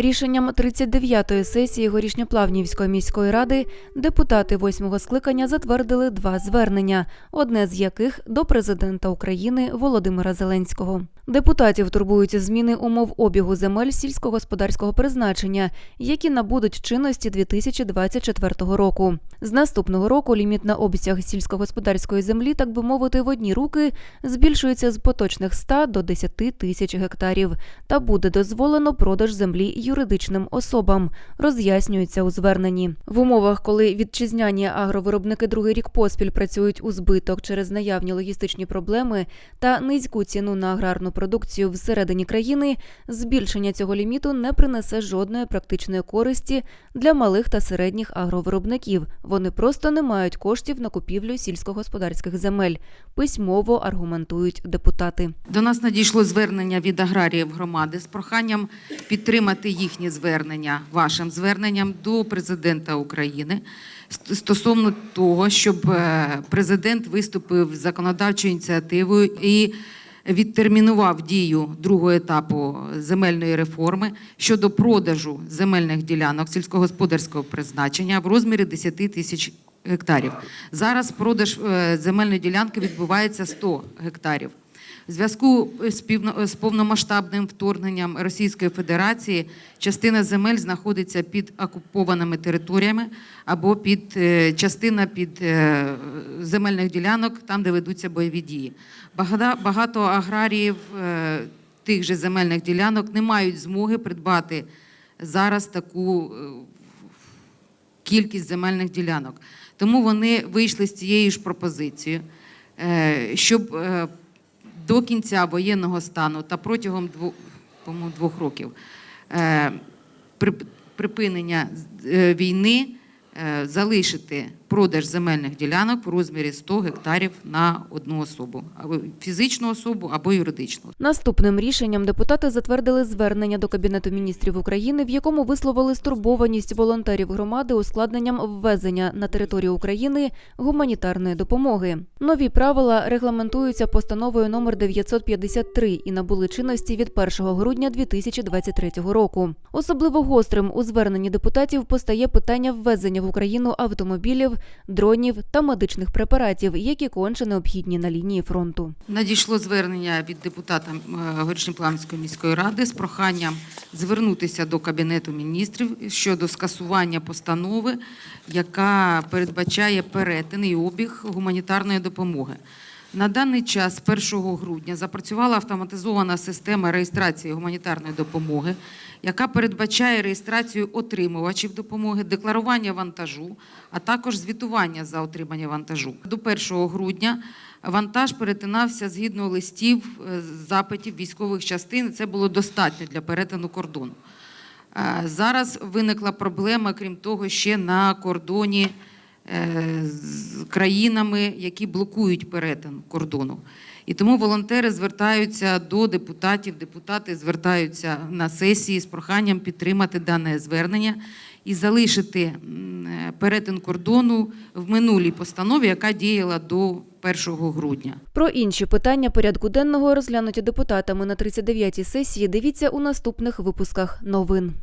Рішенням 39-ї сесії Горішньоплавнівської міської ради депутати восьмого скликання затвердили два звернення, одне з яких до президента України Володимира Зеленського. Депутатів турбують зміни умов обігу земель сільськогосподарського призначення, які набудуть чинності 2024 року. З наступного року ліміт на обсяг сільськогосподарської землі, так би мовити, в одні руки збільшується з поточних 100 до 10 тисяч гектарів та буде дозволено продаж землі юридичним особам, роз'яснюється у зверненні. В умовах, коли вітчизняні агровиробники другий рік поспіль працюють у збиток через наявні логістичні проблеми та низьку ціну на аграрну продукцію всередині країни, збільшення цього ліміту не принесе жодної практичної користі для малих та середніх агровиробників. Вони просто не мають коштів на купівлю сільськогосподарських земель. Письмово аргументують депутати. До нас надійшло звернення від аграріїв громади з проханням підтримати їхнє звернення, вашим зверненням до президента України стосовно того, щоб е, президент виступив законодавчою ініціативою і відтермінував дію другого етапу земельної реформи щодо продажу земельних ділянок сільськогосподарського призначення в розмірі 10 тисяч гектарів. Зараз продаж е, земельної ділянки відбувається 100 гектарів. В зв'язку з повномасштабним вторгненням Російської Федерації частина земель знаходиться під окупованими територіями або під е, частина під е, земельних ділянок, там, де ведуться бойові дії. Багато, аграріїв е, тих же земельних ділянок не мають змоги придбати зараз таку кількість земельних ділянок. Тому вони вийшли з цією ж пропозицією, щоб до кінця воєнного стану та протягом двох, двох років е, при- припинення е, війни е, залишити продаж земельних ділянок в розмірі 100 гектарів на одну особу, або фізичну особу або юридичну. Наступним рішенням депутати затвердили звернення до Кабінету міністрів України, в якому висловили стурбованість волонтерів громади ускладненням ввезення на територію України гуманітарної допомоги. Нові правила регламентуються постановою номер 953 і набули чинності від 1 грудня 2023 року. Особливо гострим у зверненні депутатів постає питання ввезення в Україну автомобілів, дронів та медичних препаратів, які конче необхідні на лінії фронту. Надійшло звернення від депутата е, Горішньоплавської міської ради з проханням звернутися до Кабінету міністрів щодо скасування постанови, яка передбачає перетин і обіг гуманітарної допомоги. На даний час, 1 грудня, запрацювала автоматизована система реєстрації гуманітарної допомоги, яка передбачає реєстрацію отримувачів допомоги, декларування вантажу, а також звітування за отримання вантажу. До 1 грудня вантаж перетинався згідно листів, е, запитів військових частин. Це було достатньо для перетину кордону. Е, Зараз виникла проблема, крім того, ще на кордоні е, з країнами, які блокують перетин кордону. І тому волонтери звертаються до депутатів, депутати звертаються на сесії з проханням підтримати дане звернення і залишити перетин кордону в минулій постанові, яка діяла до 1 грудня. Про інші питання порядку денного розглянуті депутатами на 39-й сесії. Дивіться у наступних випусках новин.